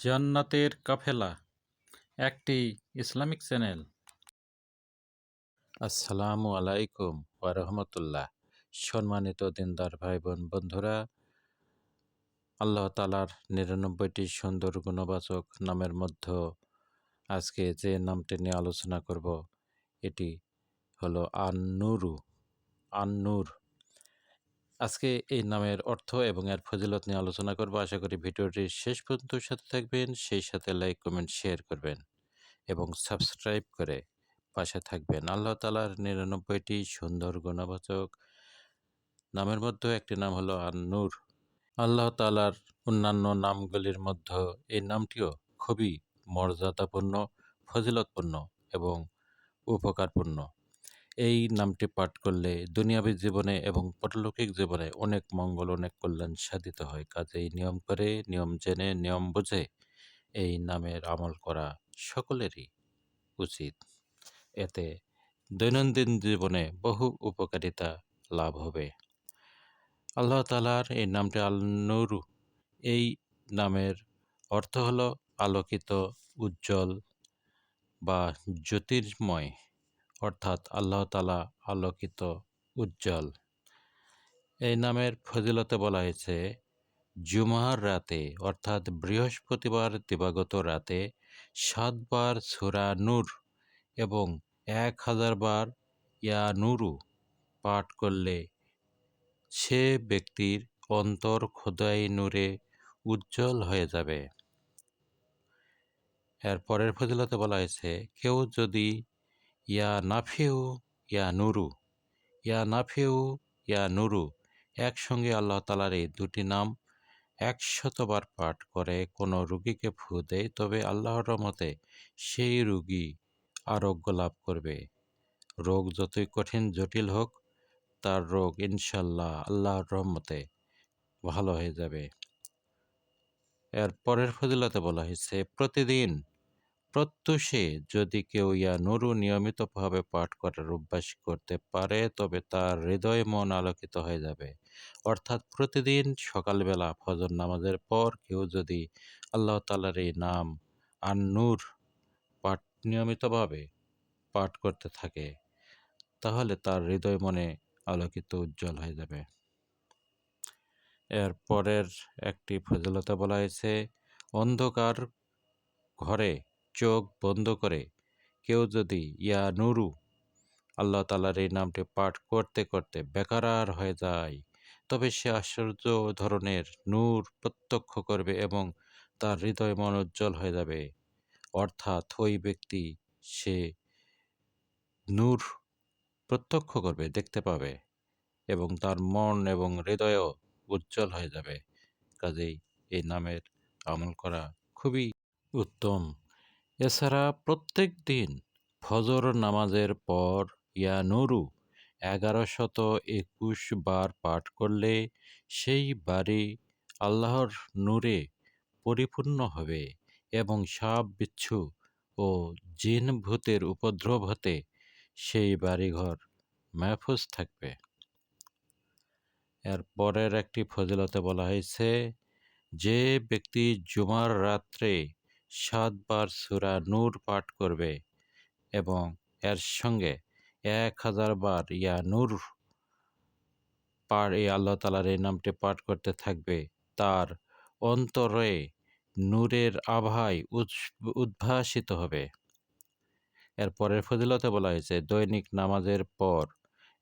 জান্নাতের কাফেলা, একটি Islamic channel. আসসালামু আলাইকুম ওরহমতুল্লাহ সম্মানিত দিনদার ভাই বোন বন্ধুরা, আল্লাহ তালার নিরানব্বইটি সুন্দর গুণবাচক নামের মধ্যে আজকে যে নামটি নিয়ে আলোচনা করব, এটি হলো আন্নুরু। আন্নুর আজকে এই নামের অর্থ এবং এর ফজিলত নিয়ে আলোচনা করব। আশা করি ভিডিওটির শেষ পর্যন্ত সাথে থাকবেন, সেই সাথে লাইক, কমেন্ট, শেয়ার করবেন এবং সাবস্ক্রাইব করে পাশে থাকবেন। আল্লাহ তালার নিরানব্বইটি সুন্দর গুণবাচক নামের মধ্যে একটি নাম হলো আন্নুর। আল্লাহ তালার অন্যান্য নামগুলির মধ্যে এই নামটিও খুবই মর্যাদাপূর্ণ, ফজিলতপূর্ণ এবং উপকারপূর্ণ। এই নামটি পাঠ করলে দুনিয়াবী জীবনে এবং পরলৌকিক জীবনে অনেক মঙ্গল, অনেক কল্যাণ সাধিত হয়। কাজেই নিয়ম করে, নিয়ম জেনে, নিয়ম বুঝে এই নামের আমল করা সকলেরই উচিত। এতে দৈনন্দিন জীবনে বহু উপকারিতা লাভ হবে। আল্লাহ তালার এই নামটি আল নুরু এই নামের অর্থ হল আলোকিত, উজ্জ্বল বা জ্যোতির্ময়। অর্থাৎ আল্লাহ তালা আলোকিত উজ্জ্বল। এই নামের ফজিলতে বলা হয়েছে, জুমার রাতে অর্থাৎ বৃহস্পতিবার দিবাগত রাতে সাতবার সুরা নূর এবং এক হাজার বার ইয়া নুরু পাঠ করলে সে ব্যক্তির অন্তর খোদাই নূরে উজ্জ্বল হয়ে যাবে। এর পরের ফজিলতে বলা হয়েছে, কেউ যদি ইয়া নাফিউ ইয়া নুরু ইয়া নাফিউ ইয়া নুরু একসঙ্গে আল্লাহ তালার এই দুটি নাম একশতবার পাঠ করে কোনো রুগীকে ফু দেয়, তবে আল্লাহর রহমতে সেই রুগী আরোগ্য লাভ করবে। রোগ যতই কঠিন, জটিল হোক, তার রোগ ইনশাল্লাহ আল্লাহর রহমতে ভালো হয়ে যাবে। এর পরের ফজিলতে বলা হয়েছে, প্রতিদিন প্রত্যুষে যদি কেউ ইয়া নুরু নিয়মিতভাবে পাঠ করার অভ্যাস করতে পারে, তবে তার হৃদয় মন আলোকিত হয়ে যাবে। অর্থাৎ প্রতিদিন সকালবেলা ফজর নামাজের পর কেউ যদি আল্লাহ তালার এই নাম আর নূর পাঠ নিয়মিতভাবে পাঠ করতে থাকে, তাহলে তার হৃদয় মনে আলোকিত উজ্জ্বল হয়ে যাবে। এর পরের একটি ফজলতা বলা হয়েছে, অন্ধকার ঘরে চোখ বন্ধ করে কেউ যদি, ইয়া নুরু আল্লাহ তালার এই নামটি পাঠ করতে করতে বেকারার হয়ে যায়। তবে সে আশ্চর্য ধরনের নূর প্রত্যক্ষ করবে এবং তার হৃদয় মন উজ্জ্বল হয়ে যাবে। অর্থাৎ ওই ব্যক্তি সে নূর প্রত্যক্ষ করবে, দেখতে পাবে এবং তার মন এবং হৃদয়ও উজ্জ্বল হয়ে যাবে। কাজেই এই নামের আমল করা খুবই উত্তম। এছাড়া প্রত্যেক দিন ফজর নামাজের পর ইয়া নুরু এগারো শত একুশ বার পাঠ করলে সেই বাড়ি আল্লাহর নূরে পরিপূর্ণ হবে এবং সাপ বিচ্ছু ও জিন ভূতের উপদ্রব হতে সেই বাড়িঘর মাহফুজ থাকবে। এর পরের একটি ফজিলতে বলা হয়েছে, যে ব্যক্তি জুমার রাত্রে সাতবার সুরা নূর পাঠ করবে এবং এর সঙ্গে এক হাজার বার ইয়া নূর পার এই আল্লাহ তালার এই নামটি পাঠ করতে থাকবে। তার অন্তরে নূরের আভায় উদ্ভাসিত হবে। এর পরের ফজিলতে বলা হয়েছে, দৈনিক নামাজের পর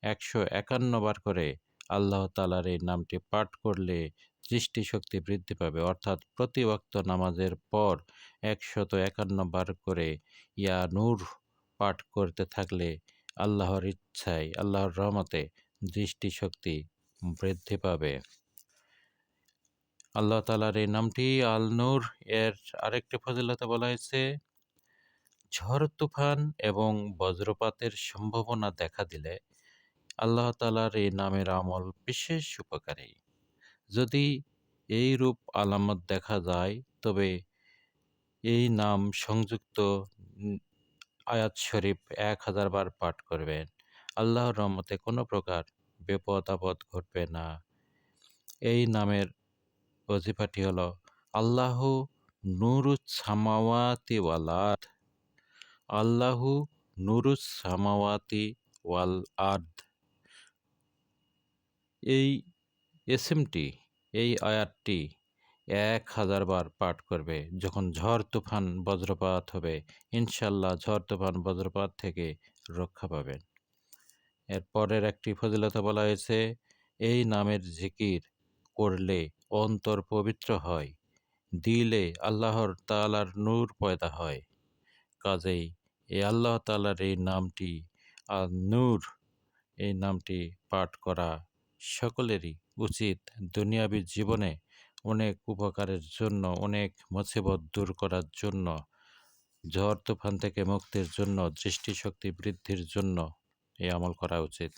একশো একান্ন বার করে আল্লাহ তালার এই নামটি পাঠ করলে দৃষ্টিশক্তি বৃদ্ধি পাবে। অর্থাৎ প্রতি নামাজের পর একশত একান্ন বার করে ইয়া নূর পাঠ করতে থাকলে আল্লাহর ইচ্ছায়, আল্লাহর রহমতে দৃষ্টিশক্তি বৃদ্ধি পাবে। আল্লাহ তালার এই নামটি আল নূর এর আরেকটি ফজিলতে বলা হয়েছে, ঝড় তুফান এবং বজ্রপাতের সম্ভাবনা দেখা দিলে আল্লাহ তালার এই নামের আমল বিশেষ উপকারী। যদি এই রূপ আলামত দেখা যায়, তবে এই নাম সংযুক্ত আয়াত শরীফ এক হাজার বার পাঠ করবেন। আল্লাহর রহমতে কোনো প্রকার বিপদ আপদ ঘটবে না। এই নামের অজিফাটি হলো, আল্লাহ নুরুস সামাওয়াতি ওয়াল আরদ। আল্লাহু নুরুস সামাওয়াতি ওয়াল আরদ। এই এসএমটি এই আয়াতটি এক হাজার বার পাঠ করবে। যখন ঝড় তুফান বজ্রপাত হবে, ইনশাল্লাহ ঝড় তুফান বজ্রপাত থেকে রক্ষা পাবেন। এর পরের একটি ফজিলতা বলা হয়েছে, এই নামের জিকির করলে অন্তর পবিত্র হয়, দিলে আল্লাহর তালার নূর পয়দা হয়। কাজেই এই আল্লাহ তালার এই নামটি আর নূর, এই নামটি পাঠ করা সকলেরই উচিত দুনিয়াবি জীবনে অনেক উপকারের জন্য, অনেক মুসিবত দূর করার জন্য, ঝড় তুফান থেকে মুক্তির জন্য, দৃষ্টিশক্তি বৃদ্ধির জন্য এই আমল করা উচিত।